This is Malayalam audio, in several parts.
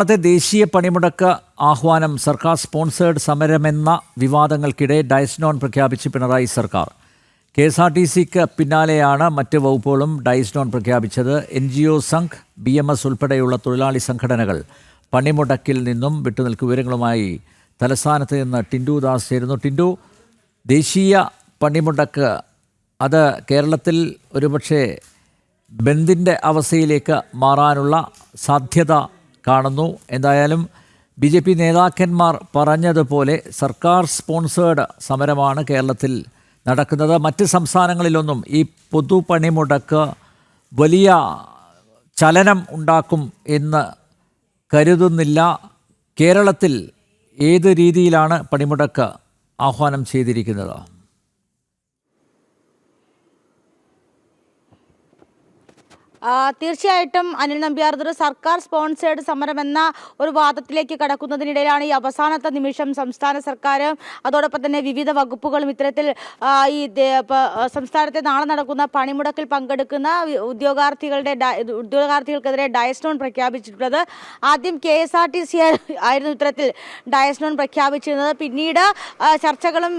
നാളത്തെ ദേശീയ പണിമുടക്ക് ആഹ്വാനം സർക്കാർ സ്പോൺസേഡ് സമരമെന്ന വിവാദങ്ങൾക്കിടെ ഡയസ്നോൺ പ്രഖ്യാപിച്ച് പിണറായി സർക്കാർ. കെ എസ് ആർ ടി സിക്ക് പിന്നാലെയാണ് മറ്റ് വകുപ്പുകളും ഡയസ്നോൺ പ്രഖ്യാപിച്ചത്. N G O Sangh B M S ഉൾപ്പെടെയുള്ള തൊഴിലാളി സംഘടനകൾ പണിമുടക്കിൽ നിന്നും വിട്ടുനിൽക്കു വിവരങ്ങളുമായി തലസ്ഥാനത്ത് നിന്ന് ടിൻഡു ദാസ് ചേരുന്നു. ടിൻഡു ദേശീയ പണിമുടക്ക് അത് കേരളത്തിൽ ഒരുപക്ഷെ ബന്ദിന്റെ അവസ്ഥയിലേക്ക് മാറാനുള്ള സാധ്യത കാണുന്നു. എന്തായാലും ബി ജെ പി നേതാക്കന്മാർ പറഞ്ഞതുപോലെ സർക്കാർ സ്പോൺസേഡ് സമരമാണ് കേരളത്തിൽ നടക്കുന്നത്. മറ്റ് സംസ്ഥാനങ്ങളിലൊന്നും ഈ പൊതുപണിമുടക്ക് വലിയ ചലനം ഉണ്ടാക്കും എന്ന് കരുതുന്നില്ല. കേരളത്തിൽ ഏത് രീതിയിലാണ് പണിമുടക്ക് ആഹ്വാനം ചെയ്തിരിക്കുന്നത്? തീർച്ചയായിട്ടും അനിൽ നമ്പ്യാർ ഇതൊരു സർക്കാർ സ്പോൺസേഡ് സമരം എന്ന ഒരു വാദത്തിലേക്ക് കടക്കുന്നതിനിടയിലാണ് ഈ അവസാനത്തെ നിമിഷം സംസ്ഥാന സർക്കാർ. അതോടൊപ്പം തന്നെ വിവിധ വകുപ്പുകളും ഇത്തരത്തിൽ ഈ സംസ്ഥാനത്തെ നാളെ നടക്കുന്ന പണിമുടക്കിൽ പങ്കെടുക്കുന്ന ഉദ്യോഗാർത്ഥികളുടെ ഉദ്യോഗാർത്ഥികൾക്കെതിരെ ഡയസ്നോൺ പ്രഖ്യാപിച്ചിട്ടുള്ളത്. ആദ്യം K S R T C ആയിരുന്നു ഇത്തരത്തിൽ ഡയസ്റ്റോൺ പ്രഖ്യാപിച്ചിരുന്നത്. പിന്നീട് ചർച്ചകളും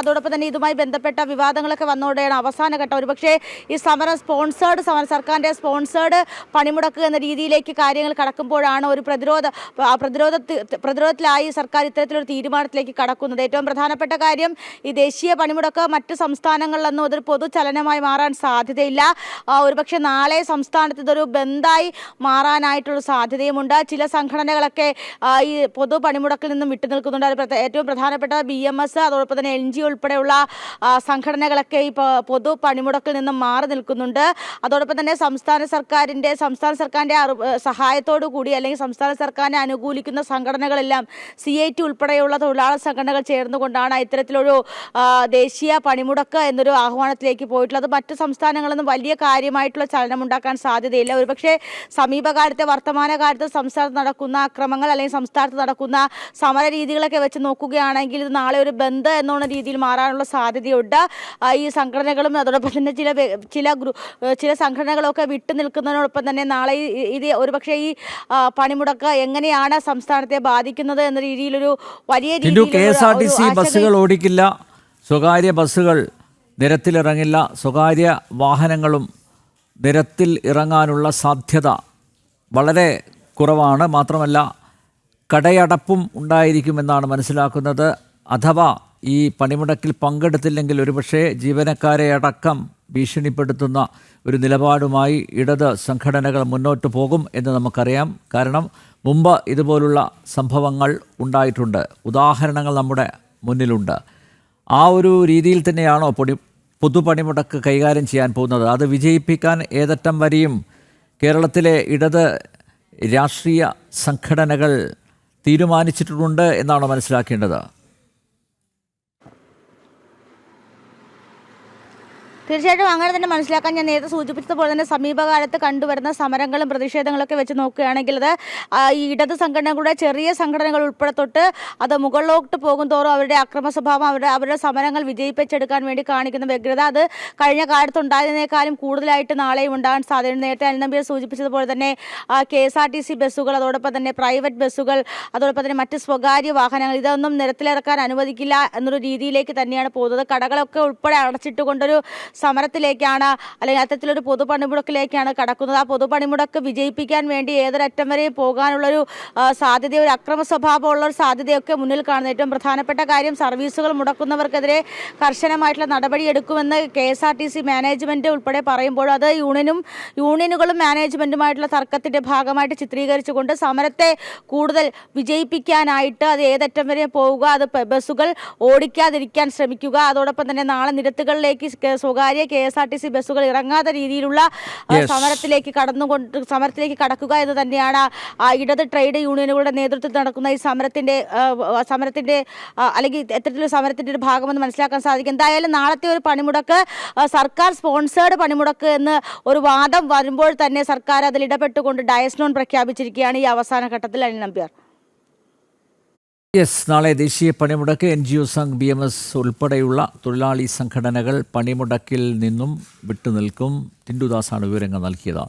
അതോടൊപ്പം തന്നെ ഇതുമായി ബന്ധപ്പെട്ട വിവാദങ്ങളൊക്കെ വന്നതോടെയാണ് അവസാന ഘട്ടം ഒരുപക്ഷെ ഈ സമരം സ്പോൺസേഡ് സമരം സർക്കാരിന്റെ സ്പോൺസേഡ് പണിമുടക്ക് എന്ന രീതിയിലേക്ക് കാര്യങ്ങൾ കടക്കുമ്പോഴാണ് ഒരു പ്രതിരോധ പ്രതിരോധ പ്രതിരോധത്തിലായി സർക്കാർ ഇത്തരത്തിലൊരു തീരുമാനത്തിലേക്ക് കടക്കുന്നത്. ഏറ്റവും പ്രധാനപ്പെട്ട കാര്യം ഈ ദേശീയ പണിമുടക്ക് മറ്റ് സംസ്ഥാനങ്ങളിലൊന്നും അതൊരു പൊതുചലനമായി മാറാൻ സാധ്യതയില്ല. ഒരുപക്ഷെ നാളെ സംസ്ഥാനത്ത് ഇതൊരു ബന്ധായി മാറാനായിട്ടുള്ള സാധ്യതയുമുണ്ട്. ചില സംഘടനകളൊക്കെ ഈ പൊതു പണിമുടക്കിൽ നിന്നും വിട്ടുനിൽക്കുന്നുണ്ട് ഏറ്റവും പ്രധാനപ്പെട്ട ബി എം എസ് അതോടൊപ്പം തന്നെ എൻ ജി ഉൾപ്പെടെയുള്ള സംഘടനകളൊക്കെ ഈ പൊതു പണിമുടക്കിൽ നിന്നും മാറി നിൽക്കുന്നുണ്ട്. അതോടൊപ്പം തന്നെ സംസ്ഥാന സർക്കാരിന്റെ സംസ്ഥാന സർക്കാരിന്റെ സഹായത്തോടു കൂടി അല്ലെങ്കിൽ സംസ്ഥാന സർക്കാരിനെ അനുകൂലിക്കുന്ന സംഘടനകളെല്ലാം സി ഐ ടി ഉൾപ്പെടെയുള്ള തൊഴിലാളി സംഘടനകൾ ചേർന്നുകൊണ്ടാണ് ഇത്തരത്തിലൊരു ദേശീയ പണിമുടക്ക് എന്നൊരു ആഹ്വാനത്തിലേക്ക് പോയിട്ടുള്ളത്. മറ്റ് സംസ്ഥാനങ്ങളൊന്നും വലിയ കാര്യമായിട്ടുള്ള ചലനം ഉണ്ടാക്കാൻ സാധ്യതയില്ല. ഒരുപക്ഷെ സമീപകാലത്തെ വർത്തമാനകാലത്ത് സംസ്ഥാനത്ത് നടക്കുന്ന അക്രമങ്ങൾ അല്ലെങ്കിൽ സംസ്ഥാനത്ത് നടക്കുന്ന സമര രീതികളൊക്കെ വെച്ച് നോക്കുകയാണെങ്കിൽ ഇത് നാളെ ഒരു ബന്ദ് എന്നുള്ള രീതിയിൽ മാറാനുള്ള സാധ്യതയുണ്ട്. ഈ സംഘടനകളും അതോടൊപ്പം തന്നെ ചില ചില ഗ്രൂ ചില സംഘടനകളൊക്കെ വിട്ടു നിൽക്കുന്നതിനോടൊപ്പം തന്നെ നാളെ ഇത് ഒരുപക്ഷെ ഈ പണിമുടക്ക് എങ്ങനെയാണ് സംസ്ഥാനത്തെ ബാധിക്കുന്നത് എന്ന രീതിയിലൊരു വലിയ K S R T C ബസ്സുകൾ ഓടിക്കില്ല. സ്വകാര്യ ബസ്സുകൾ നിരത്തിലിറങ്ങില്ല. സ്വകാര്യ വാഹനങ്ങളും നിരത്തിൽ ഇറങ്ങാനുള്ള സാധ്യത വളരെ കുറവാണ്. മാത്രമല്ല കടയടപ്പും ഉണ്ടായിരിക്കുമെന്നാണ് മനസ്സിലാക്കുന്നത്. അഥവാ ഈ പണിമുടക്കിൽ പങ്കെടുത്തില്ലെങ്കിൽ ഒരുപക്ഷെ ജീവനക്കാരെ അടക്കം ഭീഷണിപ്പെടുത്തുന്ന ഒരു നിലപാടുമായി ഇടത് സംഘടനകൾ മുന്നോട്ട് പോകും എന്ന് നമുക്കറിയാം. കാരണം മുമ്പ് ഇതുപോലുള്ള സംഭവങ്ങൾ ഉണ്ടായിട്ടുണ്ട്. ഉദാഹരണങ്ങൾ നമ്മുടെ മുന്നിലുണ്ട്. ആ ഒരു രീതിയിൽ തന്നെയാണോ പൊടി പൊതുപണിമുടക്ക് കൈകാര്യം ചെയ്യാൻ പോകുന്നത്? അത് വിജയിപ്പിക്കാൻ ഏതറ്റം വരെയും കേരളത്തിലെ ഇടത് രാഷ്ട്രീയ സംഘടനകൾ തീരുമാനിച്ചിട്ടുണ്ട് എന്നാണോ മനസ്സിലാക്കേണ്ടത്? തീർച്ചയായിട്ടും അങ്ങനെ തന്നെ മനസ്സിലാക്കാൻ ഞാൻ നേരത്തെ സൂചിപ്പിച്ചതുപോലെ തന്നെ സമീപകാലത്ത് കണ്ടുവരുന്ന സമരങ്ങളും പ്രതിഷേധങ്ങളൊക്കെ വെച്ച് നോക്കുകയാണെങ്കിൽ അത് ഈ ഇടത് സംഘടനകളുടെ ചെറിയ സംഘടനകൾ ഉൾപ്പെടെ തൊട്ട് അത് മുകളിലോട്ട് പോകും തോറും അവരുടെ അക്രമ സ്വഭാവം അവരുടെ അവരുടെ സമരങ്ങൾ വിജയിപ്പിച്ചെടുക്കാൻ വേണ്ടി കാണിക്കുന്ന വ്യഗ്രത അത് കഴിഞ്ഞ കാലത്ത് ഉണ്ടായതിനേക്കാളും കൂടുതലായിട്ട് നാളെയും ഉണ്ടാകാൻ സാധ്യത നേരത്തെ അനിനമ്പിയെ സൂചിപ്പിച്ചതുപോലെ തന്നെ K S R T C ബസ്സുകൾ അതോടൊപ്പം തന്നെ പ്രൈവറ്റ് ബസ്സുകൾ അതോടൊപ്പം തന്നെ മറ്റ് സ്വകാര്യ വാഹനങ്ങൾ ഇതൊന്നും നിരത്തിലിറക്കാൻ അനുവദിക്കില്ല എന്നൊരു രീതിയിലേക്ക് തന്നെയാണ് പോകുന്നത്. കടകളൊക്കെ ഉൾപ്പെടെ അടച്ചിട്ടുകൊണ്ടൊരു സമരത്തിലേക്കാണ് അല്ലെങ്കിൽ അത്തരത്തിലൊരു പൊതു പണിമുടക്കിലേക്കാണ് കടക്കുന്നത്. ആ പൊതു പണിമുടക്ക് വിജയിപ്പിക്കാൻ വേണ്ടി ഏതൊരറ്റം വരെ പോകാനുള്ളൊരു സാധ്യത ഒരു അക്രമ സ്വഭാവമുള്ള ഒരു സാധ്യതയൊക്കെ മുന്നിൽ കാണുന്നത് ഏറ്റവും പ്രധാനപ്പെട്ട കാര്യം സർവീസുകൾ മുടക്കുന്നവർക്കെതിരെ കർശനമായിട്ടുള്ള നടപടിയെടുക്കുമെന്ന് K S R T C management ഉൾപ്പെടെ പറയുമ്പോൾ അത് യൂണിയനും യൂണിയനുകളും മാനേജ്മെന്റുമായിട്ടുള്ള തർക്കത്തിന്റെ ഭാഗമായിട്ട് ചിത്രീകരിച്ചുകൊണ്ട് സമരത്തെ കൂടുതൽ വിജയിപ്പിക്കാനായിട്ട് അത് ഏതറ്റം വരെ പോവുക അത് ബസ്സുകൾ ഓടിക്കാതിരിക്കാൻ ശ്രമിക്കുക അതോടൊപ്പം തന്നെ നാളെ നിരത്തുകളിലേക്ക് സ് സ്വകാര്യ K S R T C ബസ്സുകൾ ഇറങ്ങാത്ത രീതിയിലുള്ള സമരത്തിലേക്ക് കടന്നുകൊണ്ട് സമരത്തിലേക്ക് കടക്കുക എന്ന് തന്നെയാണ് ഇടത് ട്രേഡ് യൂണിയനുകളുടെ നേതൃത്വത്തിൽ നടക്കുന്ന ഈ സമരത്തിന്റെ സമരത്തിന്റെ അല്ലെങ്കിൽ എത്തരത്തിലുള്ള സമരത്തിന്റെ ഒരു ഭാഗമെന്ന് മനസ്സിലാക്കാൻ സാധിക്കും. എന്തായാലും നാളത്തെ ഒരു പണിമുടക്ക് സർക്കാർ സ്പോൺസേഡ് പണിമുടക്ക് എന്ന് ഒരു വാദം വരുമ്പോൾ തന്നെ സർക്കാർ അതിൽ ഇടപെട്ടുകൊണ്ട് ഡയസ്നോൺ പ്രഖ്യാപിച്ചിരിക്കുകയാണ് ഈ അവസാന ഘട്ടത്തിൽ അനിൽ നമ്പ്യാർ. യെസ് നാളെ ദേശീയ പണിമുടക്ക് N G O Sangh B M S ഉൾപ്പെടെയുള്ള തൊഴിലാളി സംഘടനകൾ പണിമുടക്കിൽ നിന്നും വിട്ടുനിൽക്കും. ടിൻഡുദാസാണ് വിവരങ്ങൾ നൽകിയത്.